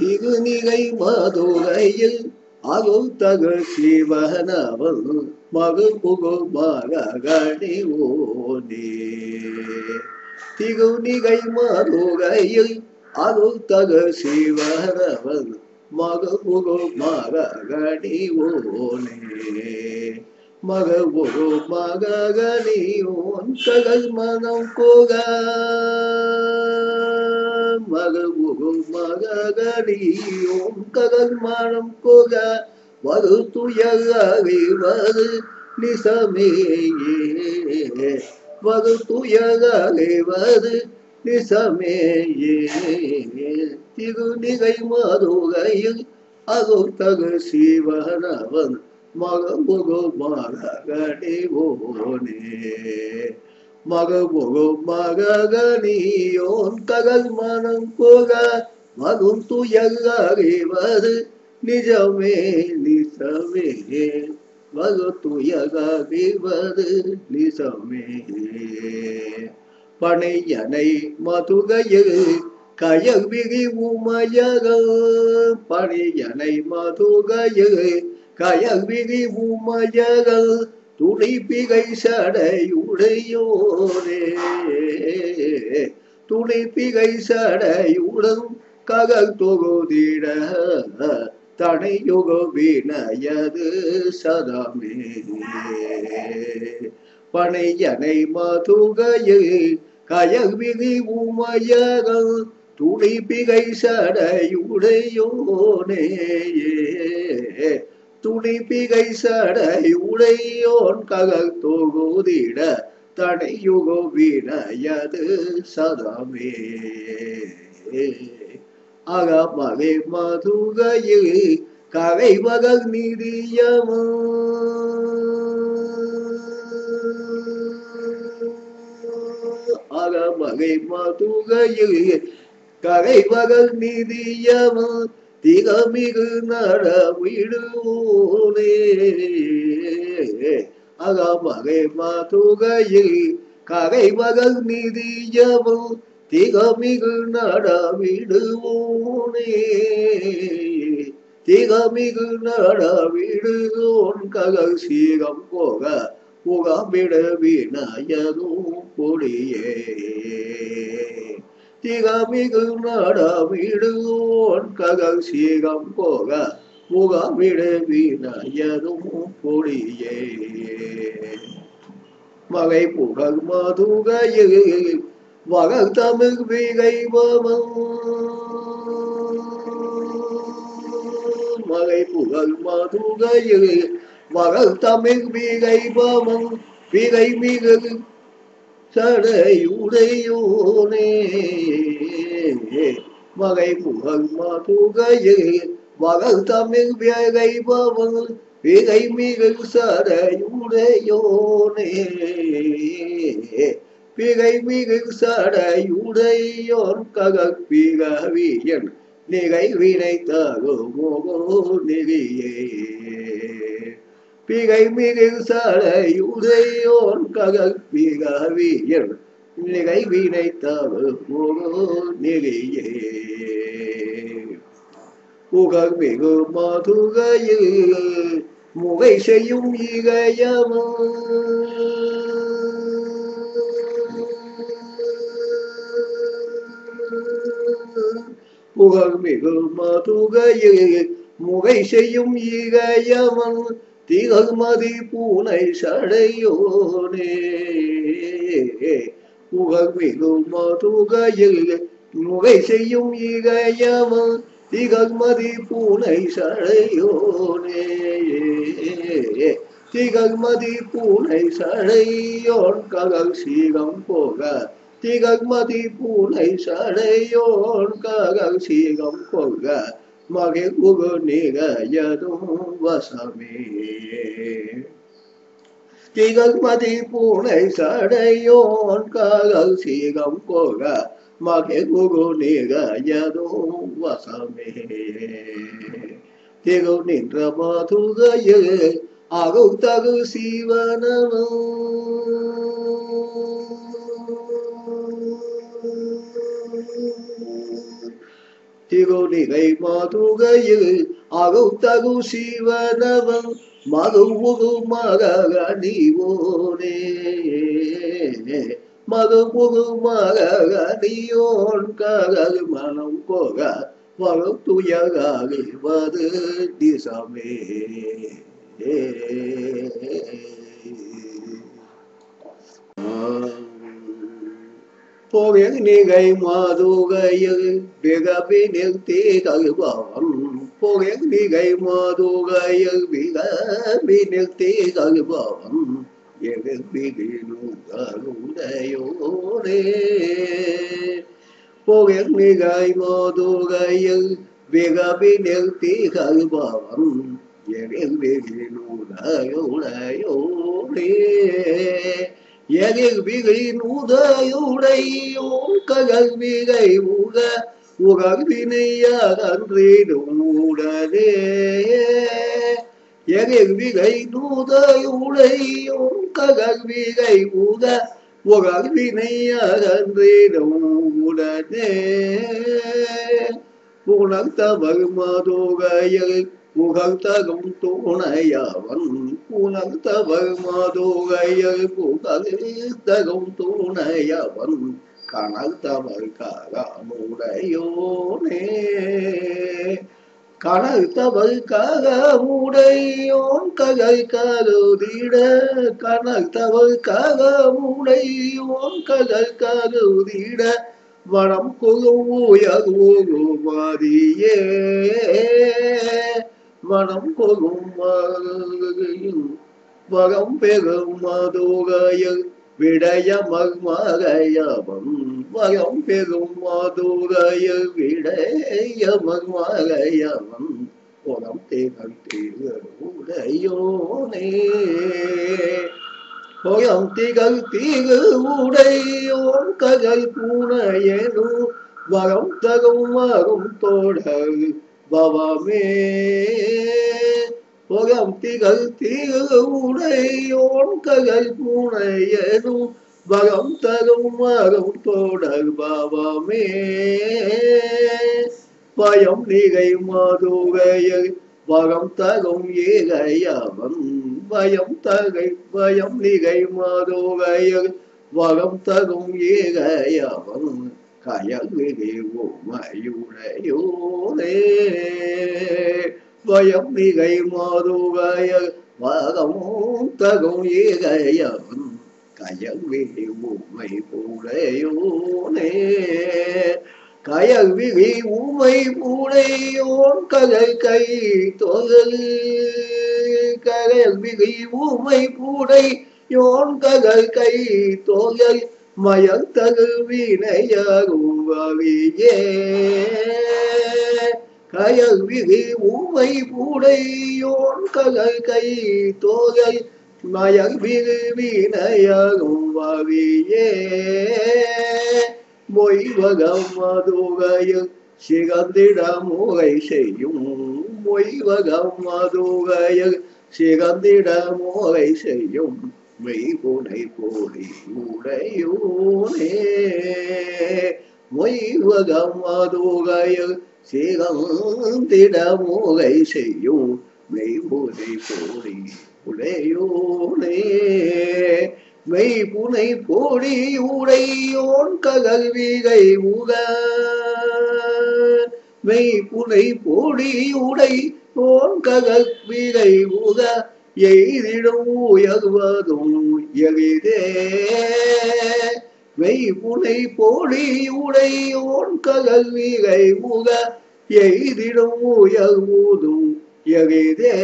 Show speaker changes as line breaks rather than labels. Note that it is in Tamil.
திருநிகை மதுரையில் அகுத்தகு சிவனவன் மகு புகு மரகணி ஓனே. திகுநிகை மதுரையில் அகுத்தகு சிவனவன் மகு புகு மரகணி ஓனே. மகபுரு மகனி ஓன் ககல் மனம் கோகா மகபுரு மகனி ஓன் ககல் மனம் கோக வது துயகறிவது நிசமேயே வது துயகறிவது நிசமேயே திருநிகை மதுகையில் அகுத்தகு சிவனவன் மகமுகு மகனி ஓனே மகமுகு மகனியோன் ககல் மனம் போக துயல் அறிவது நிஜமே நிசமே மது துயல் அறிவது நிசமே பனையனை மதுகையில் கயல் விரி உமையக பனையனை மதுகையில் கயல் விரி உமையகள் துணிப்பிகை சடையுடையோரே துணிப்பிகை சடையுடன் ககல் தொகுதிட தனையுக வினயது சதமே. பனையனை மதுகையில் கயவிதி உமையகள் துணிப்பிகை சடையுடையோனே துணிப்பிகை சடையுடையோன் ககல் தொகுதிட தடையுகோ வினையது சதமே. அகமகை மதுகையில் கவை வகல் நிதியமோ. அகமகை மதுகையில் கவை வகல் நிதியமோ. திகமிகு நடவிடுவோனே அகமகை மாதுகையில் ககை மகள் நிதியமோ திகமிகு நடவிடுவோனே திகமிகு நடவிடுவோன் ககல் சீகம் போக முகமிட வினயதும் பொடியே. திகமிகு நடவிடுவோன் கக சீகம் போக முகமிடு வினையதும் பொடியே மகை புகழ் மதுகையில் வகல் தமிழ் விகைவமம் மகை புகழ் மதுகையில் வகல் தமிழ் விகைவமம் விகை மிகு சடையுடையோனே மகை புகழ் மதுகையில் மகள் தமிழ் வேகை விகைவமம் வேகை மிகு சடையுடையோனே பிகை மிகு சடையுடையோன் ககப்பிகவியன் நிகை வினை தகுமோகோ நிதியே. பிகை மிகு சடையுடையோன் ககப்பிகவியன் நிகை வீணை தகுமோகோ நிகையே புகழ் மிகு மதுகையில் முகை செய்யும் இகயமோ. புகழ் மிகு மதுகையில் முகை செய்யும் இகயமன் திகழ் பூனை சடையோனே. புகழ் மிகு மதுகையில் முகை செய்யும் இகயமன் திகழ் பூனை சடையோனே. திகழ் பூனை சடையோன் ககல் சீகம் போக. திகழ்மதி பூனை சடையோன் ககல் சீகம் போக. மகை குகு நிகயதும் வசமே. திகழ்மதி பூனை சடையோன் ககல் சீகம் கோக மகை குகு நிகயதும் வசமே. திகழ் நின்ற மதுகையில் தகு சீவனமும் திருநிகை மதுகையில் அகுத்தகு சிவனவன் மதுவுகு மகனிவோனே மதுவுகு மகனியோன் ககல் மனம் போக வகுத்துயகாகிவது திசமே போகை நிகை மாதுகையில். மிகவி நிறுத்தி கல்பவன் போகை நிகை மாதுகையில். மிகவி நிறுத்தி கல்பவன் எதிர்பிகினுடையோரே போகை நிகை மாதுகையில். மிகவி நிறுத்தி கல்பவன் எதிர்பிகினுடையோரே எதிர் விகின் உதையுடையோம் ககல் விகை உக உகல் வினையகன்றிடும் உடனே எதிர் விகை நூதையுடையோம் ககல் விகை உக உகல் வினையகன்றிடும் உடனே புனர்த்தவர் மதுகையில் புகழ்த்தகும் துணையவன் புனர்த்தவர் மதுகையில் புகழ்த்தகும் துணையவன் கனர்த்தவர் கரமுடையோனே ககை கருதிட கனர்த்தவர் கரமுடையோன் ககை கருதிட வனம் கொகுமதியே மனம் கொகும் வகம் பெரும் மதுகையில் விடய மகமகையவன் வகம் பெரும் மதுகையில் விடய மகமகையவன் புறம் திகழ் உடையோனே புறம் திகழ் தீகு உடையோன் ககல் பூனையனு வரம் தகும் வரும் தோடல் பவமே புறம் திகழ் திகு உடையோன் ககல் பூனையனும் பகம் தரும் வரும் தோடல் பவமே. பயம் நிகை மதுகையில் பகம் தகும் ஏகையவன் பயம் தகை பயம் நிகை மதுகையில் பகம் தகும் ஏகையவன் கயல்விகை உமையுடையோனே பயம் நிகை மதுகையில் வரம் தகும் ஏகயம் கயல்விகை உமை உடையோனே கயல்விகை உமை உடையோன் கலை கை தொகல் கயல்விகை உமை பூடை யோன் ககல் கை தொகல் மயல் தகு கயல் விதி உமை பூடை யோன் ககல் கை தோகை மயல் விகு வினையருவியே மொய்வகம் மதுகையில் சிகந்திட முகை செய்யும் மொய்வகம் மதுகையில் சிகந்திட முகை செய்யும் மெய்குனை போடி உடையோனே. மொய்வகம் மதுகையில் சிகந்திட செய்யும் மெய்புனை போலி உடையோனே. மெய்புனை போடி உடையோன் ககல்விகை உக. மெய்புனை போடி உடை ஓன் ககல்விகை உக. எய்திடும் உயர்வதும் எளிதே மெய்புனை போடி உடையோன் ககல்விகை உக எய்திடும் உயர்வதும் எளிதே.